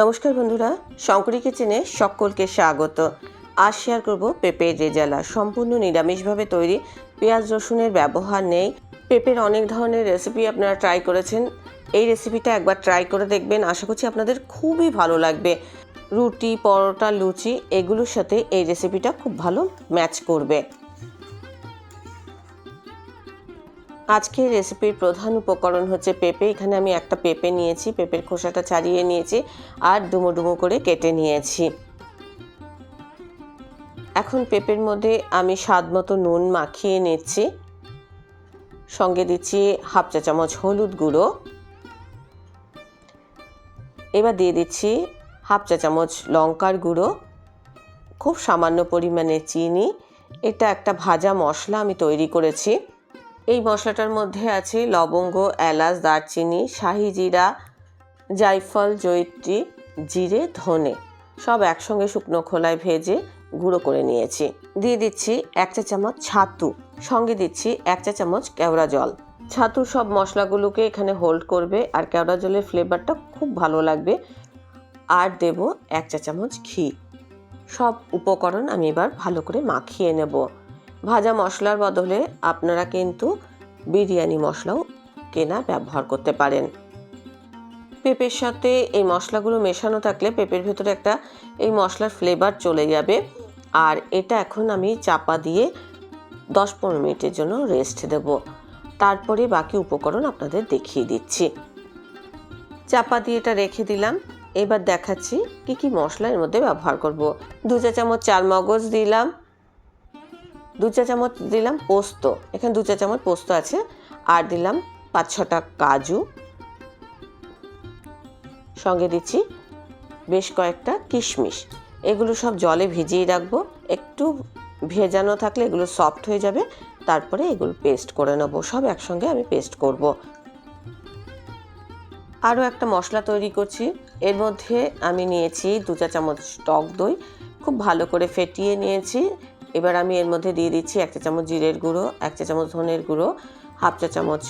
নমস্কার বন্ধুরা, শঙ্করী কিচেনে সকলকে স্বাগত। আজ শেয়ার করব পেঁপের রেজালা সম্পূর্ণ নিরামিষভাবে তৈরি পেঁয়াজ রসুনের ব্যবহার নেই। পেঁপের অনেক ধরনের রেসিপি আপনারা ট্রাই করেছেন। এই রেসিপিটা একবার ট্রাই করে দেখবেন। আশা করছি আপনাদের খুবই ভালো লাগবে। রুটি, পরোটা, লুচি, এগুলোর সাথে এই রেসিপিটা খুব ভালো ম্যাচ করবে। আজকের রেসিপির প্রধান উপকরণ হচ্ছে পেঁপে। এখানে আমি একটা পেঁপে নিয়েছি, পেঁপের খোসাটা ছাড়িয়ে নিয়েছি আর ডুমো ডুমো করে কেটে নিয়েছি। এখন পেঁপের মধ্যে আমি স্বাদ মতো নুন মাখিয়ে নিচ্ছি। সঙ্গে দিচ্ছি হাফ চা চামচ হলুদ গুঁড়ো। এবার দিয়ে দিচ্ছি হাফ চা চামচ লঙ্কার গুঁড়ো। খুব সামান্য পরিমাণে চিনি। এটা একটা ভাজা মশলা আমি তৈরি করেছি। এই মশলাটার মধ্যে আছে লবঙ্গ, এলাচ, দারচিনি, শাহি জিরা, জায়ফল, জয়িত্রী, জিরে, ধনে। সব একসঙ্গে শুকনো খোলায় ভেজে গুঁড়ো করে নিয়েছি। দিয়ে দিচ্ছি এক চা চামচ ছাতু। সঙ্গে দিচ্ছি এক চা চামচ কেওড়া জল। ছাতু সব মশলাগুলোকে এখানে হোল্ড করবে আর কেওড়া জলের ফ্লেভারটা খুব ভালো লাগবে। আর দেব এক চা চামচ ঘি। সব উপকরণ আমি এবার ভালো করে মাখিয়ে নেব। ভাজা মশলার বদলে আপনারা কিন্তু বিরিয়ানি মশলাও কেনা ব্যবহার করতে পারেন। পেঁপের সাথে এই মশলাগুলো মেশানো থাকলে পেঁপের ভেতরে একটা এই মশলার ফ্লেভার চলে যাবে। আর এটা এখন আমি চাপা দিয়ে দশ পনেরো মিনিটের জন্য রেস্ট দেব। তারপরে বাকি উপকরণ আপনাদের দেখিয়ে দিচ্ছি। চাপা দিয়ে এটা রেখে দিলাম। এবার দেখাচ্ছি কি কি মশলা এর মধ্যে ব্যবহার করব। দু চা চামচ চার মগজ দিলাম। দু চা চামচ দিলাম পোস্ত। এখানে দু চা চামচ পোস্ত আছে। আর দিলাম পাঁচ ছটা কাজু। সঙ্গে দিচ্ছি বেশ কয়েকটা কিশমিশ। এগুলো সব জলে ভিজিয়ে রাখব। একটু ভেজানো থাকলে এগুলো সফট হয়ে যাবে। তারপরে এগুলো পেস্ট করে নেব। সব একসঙ্গে আমি পেস্ট করব। আরও একটা মশলা তৈরি করছি। এর মধ্যে আমি নিয়েছি দু চা চামচ টক দই। খুব ভালো করে ফেটিয়ে নিয়েছি। এবার আমি এর মধ্যে দিয়ে দিচ্ছি এক চা চামচ জিরের গুঁড়ো, এক চা চামচ ধনের গুঁড়ো, হাফ চা চামচ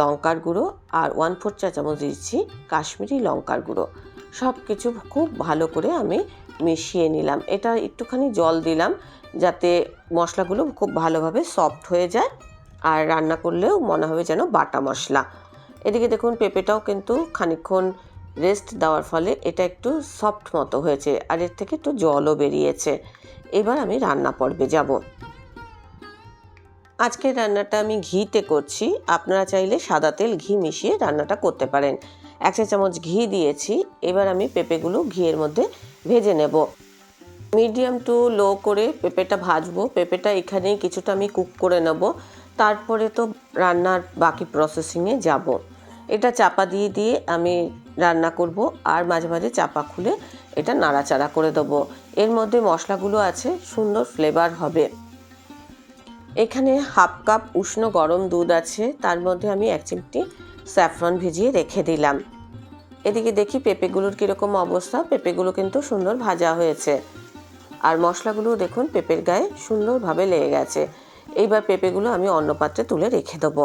লঙ্কার গুঁড়ো আর ওয়ান ফোর চা চামচ দিচ্ছি কাশ্মীরি লঙ্কার গুঁড়ো। সব কিছু খুব ভালো করে আমি মিশিয়ে নিলাম। এটা একটুখানি জল দিলাম যাতে মশলাগুলো খুব ভালোভাবে সফট হয়ে যায় আর রান্না করলেও মনে হবে যেন বাটা মশলা। এদিকে দেখুন পেঁপেটাও কিন্তু খানিকক্ষণ রেস্ট দেওয়ার ফলে এটা একটু সফট মতো হয়েছে আর এর থেকে একটু জলও বেরিয়েছে। এবার আমি রান্না পর্বে যাব। আজকের রান্নাটা আমি ঘিতে করছি। আপনারা চাইলে সাদা তেল ঘি মিশিয়ে রান্নাটা করতে পারেন। এক চা চামচ ঘি দিয়েছি। এবার আমি পেঁপেগুলো ঘিয়ের মধ্যে ভেজে নেব। মিডিয়াম টু লো করে পেঁপেটা ভাজবো। পেঁপেটা এখানেই কিছুটা আমি কুক করে নেব। তারপরে তো রান্নার বাকি প্রসেসিংয়ে যাব। এটা চাপা দিয়ে দিয়ে আমি রান্না করব আর মাঝে মাঝে চাপা খুলে এটা নাড়াচাড়া করে দেবো। এর মধ্যে মশলাগুলো আছে, সুন্দর ফ্লেভার হবে। এখানে হাফ কাপ উষ্ণ গরম দুধ আছে, তার মধ্যে আমি এক চিমটি স্যাফরন ভিজিয়ে রেখে দিলাম। এদিকে দেখি পেঁপেগুলোর কীরকম অবস্থা, পেঁপেগুলো কিন্তু সুন্দর ভাজা হয়েছে। আর মশলাগুলো দেখুন, পেঁপের গায়ে সুন্দরভাবে লেগে গেছে। এইবার পেঁপেগুলো আমি অন্য পাত্রে তুলে রেখে দেবো।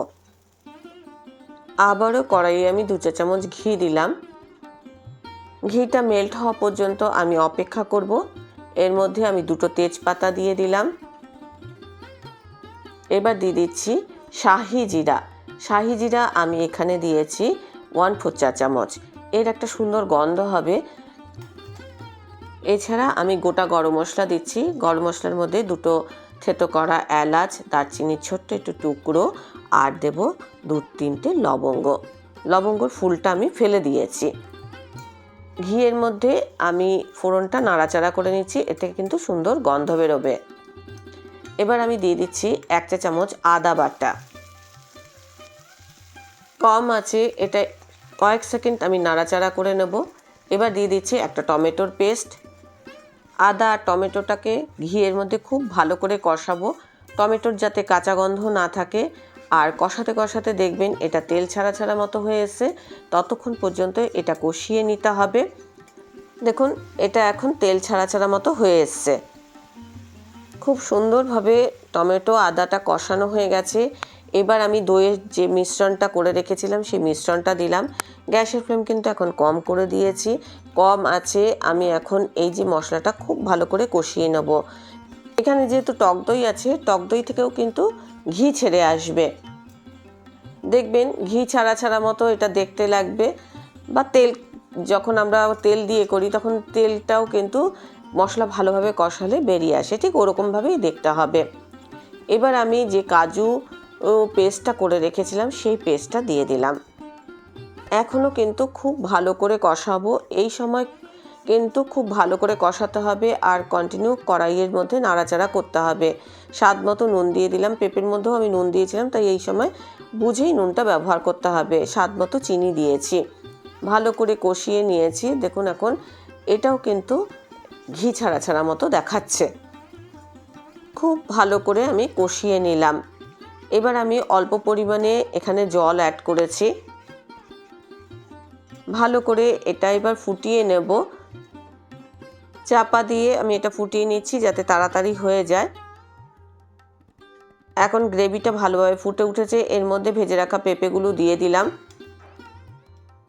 আবারও কড়াইয়ে আমি দু চা চামচ ঘি দিলাম। ঘিটা মেল্ট হওয়া পর্যন্ত আমি অপেক্ষা করব। এর মধ্যে আমি দুটো তেজপাতা দিয়ে দিলাম। এবার দিয়ে দিচ্ছি শাহি জিরা। শাহি জিরা আমি এখানে দিয়েছি ওয়ান ফোর চা চামচ। এর একটা সুন্দর গন্ধ হবে। এছাড়া আমি গোটা গরম মশলা দিচ্ছি। গরম মশলার মধ্যে দুটো থেতো করা এলাচ, দারচিনির ছোট্ট একটু টুকরো আর দেব দু তিনটে লবঙ্গ। লবঙ্গর ফুলটা আমি ফেলে দিয়েছি। ঘিয়ের মধ্যে আমি ফোড়নটা নাড়াচাড়া করে নিচ্ছি এতে কিন্তু সুন্দর গন্ধ বেরোবে। এবার আমি দিয়ে দিচ্ছি এক চা চামচ আদা বাটা। কম আছে, এটা কয়েক সেকেন্ড আমি নাড়াচাড়া করে নেব। এবার দিয়ে দিচ্ছি একটা টমেটোর পেস্ট। আদা, টমেটোটাকে ঘিয়ের মধ্যে খুব ভালো করে কষাবো। টমেটোর যাতে কাঁচা গন্ধ না থাকে, আর কষাতে কষাতে দেখবেন এটা তেল ছাড়া ছাড়া মতো হয়ে এসে ততক্ষণ পর্যন্ত এটা কষিয়ে নিতে হবে। দেখুন, এটা এখন তেল ছাড়া ছাড়া মতো হয়ে এসছে। খুব সুন্দরভাবে টমেটো, আদাটা কষানো হয়ে গেছে। এবার আমি দইয়ের যে মিশ্রণটা করে রেখেছিলাম, সেই মিশ্রণটা দিলাম। গ্যাসের ফ্লেম কিন্তু এখন কম করে দিয়েছি। কম আছে, আমি এখন এই যে মশলাটা খুব ভালো করে কষিয়ে নেব। এখানে যেহেতু টক দই আছে, টক দই থেকেও কিন্তু ঘি ছেড়ে আসবে। দেখবেন, ঘি ছাড়া ছাড়া মতো এটা দেখতে লাগবে। বা তেল, যখন আমরা তেল দিয়ে করি, তখন তেলটাও কিন্তু মশলা ভালোভাবে কষালে বেরিয়ে আসে। ঠিক ওরকমভাবেই দেখতে হবে। এবার আমি যে কাজু পেস্টটা করে রেখেছিলাম, সেই পেস্টটা দিয়ে দিলাম। এখনও কিন্তু খুব ভালো করে কষাবো। এই সময় কিন্তু খুব ভালো করে কষাতে হবে আর কন্টিনিউ কড়াইয়ের মধ্যে নাড়াচাড়া করতে হবে। স্বাদ মতো নুন দিয়ে দিলাম। পেঁপের মধ্যেও আমি নুন দিয়েছিলাম, তাই এই সময় বুঝেই নুনটা ব্যবহার করতে হবে। স্বাদ মতো চিনি দিয়েছি। ভালো করে কষিয়ে নিয়েছি। দেখুন এখন, এটাও কিন্তু ঘি ছাড়া ছাড়া মতো দেখাচ্ছে। খুব ভালো করে আমি কষিয়ে নিলাম। এবার আমি অল্প পরিমাণে এখানে জল অ্যাড করেছি। ভালো করে এটা এবার ফুটিয়ে নেব। চাপা দিয়ে আমি এটা ফুটিয়ে নিচ্ছি যাতে তাড়াতাড়ি হয়ে যায়। এখন গ্রেভিটা ভালোভাবে ফুটে উঠেছে। এর মধ্যে ভেজে রাখা পেঁপেগুলো দিয়ে দিলাম।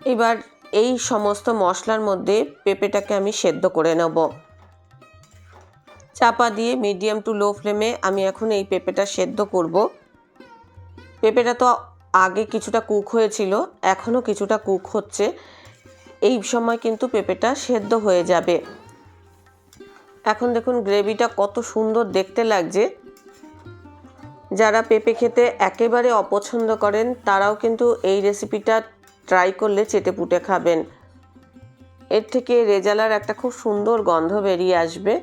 এবার এই সমস্ত মশলার মধ্যে পেঁপেটাকে আমি সেদ্ধ করে নেব। চাপা দিয়ে মিডিয়াম টু লো ফ্লেমে আমি এখন এই পেঁপেটা সেদ্ধ করব। পেঁপেটা তো আগে কিছুটা কুক হয়েছিল এখনও কিছুটা কুক হচ্ছে। এই সময় কিন্তু পেঁপেটা সেদ্ধ হয়ে যাবে। এখন দেখুন গ্রেভিটা কত সুন্দর দেখতে লাগছে। যারা পেঁপে খেতে একেবারে অপছন্দ করেন, তারাও কিন্তু এই রেসিপিটা ট্রাই করলে চেটে পুটে খাবেন। এর থেকে রেজালার একটা খুব সুন্দর গন্ধ বেরিয়ে আসবে।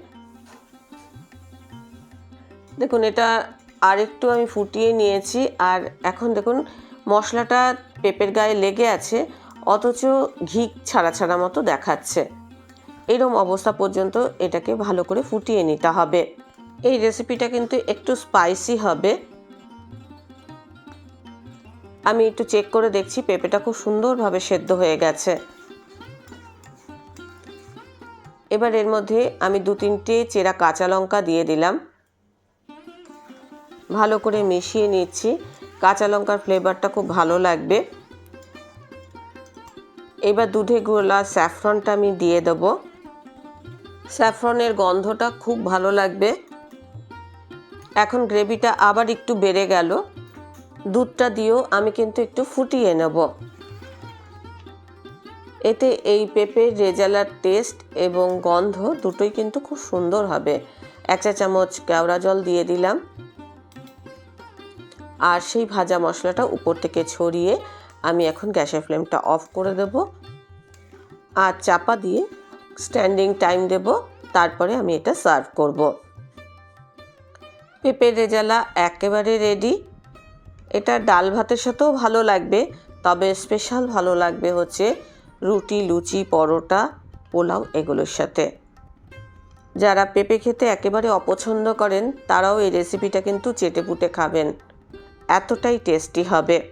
দেখুন এটা আর একটু আমি ফুটিয়ে নিয়েছি আর এখন দেখুন মশলাটা পেঁপের গায়ে লেগে আছে, অথচ ঘি ছাড়া ছাড়া মতো দেখাচ্ছে। এরম অবস্থা পর্যন্ত এটাকে ভালো করে ফুটিয়ে নিতে হবে। এই রেসিপিটা কিন্তু একটু স্পাইসি হবে। আমি একটু চেক করে দেখছি, পেঁপেটা খুব সুন্দরভাবে সেদ্ধ হয়ে গেছে। এবার এর মধ্যে আমি দু তিনটে চেরা কাঁচা লঙ্কা দিয়ে দিলাম। ভালো করে মিশিয়ে নিচ্ছি। কাঁচা লঙ্কার ফ্লেভারটা খুব ভালো লাগবে। এবার দুধে গোলা স্যাফরনটা আমি দিয়ে দেব। স্যাফরনের গন্ধটা খুব ভালো লাগবে। এখন গ্রেভিটা আবার একটু বেড়ে গেল। দুধটা দিয়েও আমি কিন্তু একটু ফুটিয়ে নেব। এতে এই পেঁপের রেজালার টেস্ট এবং গন্ধ দুটোই কিন্তু খুব সুন্দর হবে। এক চা চামচ কেওড়া জল দিয়ে দিলাম। আর সেই ভাজা মশলাটা উপর থেকে ছড়িয়ে আমি এখন গ্যাসের ফ্লেমটা অফ করে দেব। আর চাপা দিয়ে স্ট্যান্ডিং টাইম দেব, তারপরে আমি এটা সার্ভ করব। পেঁপের রেজালা একেবারে রেডি এটা ডাল ভাতের সাথেও ভালো লাগবে, তবে স্পেশাল ভালো লাগবে হচ্ছে রুটি, লুচি, পরোটা, পোলাও এগুলোর সাথে। যারা পেঁপে খেতে একেবারে অপছন্দ করেন, তারাও এই রেসিপিটা কিন্তু চেটে পুটে খাবেন। এতটাই টেস্টি হবে।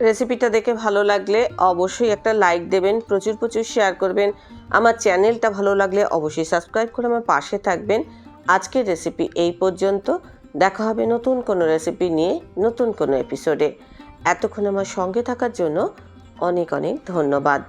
রেসিপিটা দেখে ভালো লাগলে অবশ্যই একটা লাইক দেবেন, প্রচুর প্রচুর শেয়ার করবেন। আমার চ্যানেলটা ভালো লাগলে অবশ্যই সাবস্ক্রাইব করে আমার পাশে থাকবেন। আজকের রেসিপি এই পর্যন্ত। দেখা হবে নতুন কোনো রেসিপি নিয়ে নতুন কোনো এপিসোডে। এতক্ষণ আমার সঙ্গে থাকার জন্য অনেক অনেক ধন্যবাদ।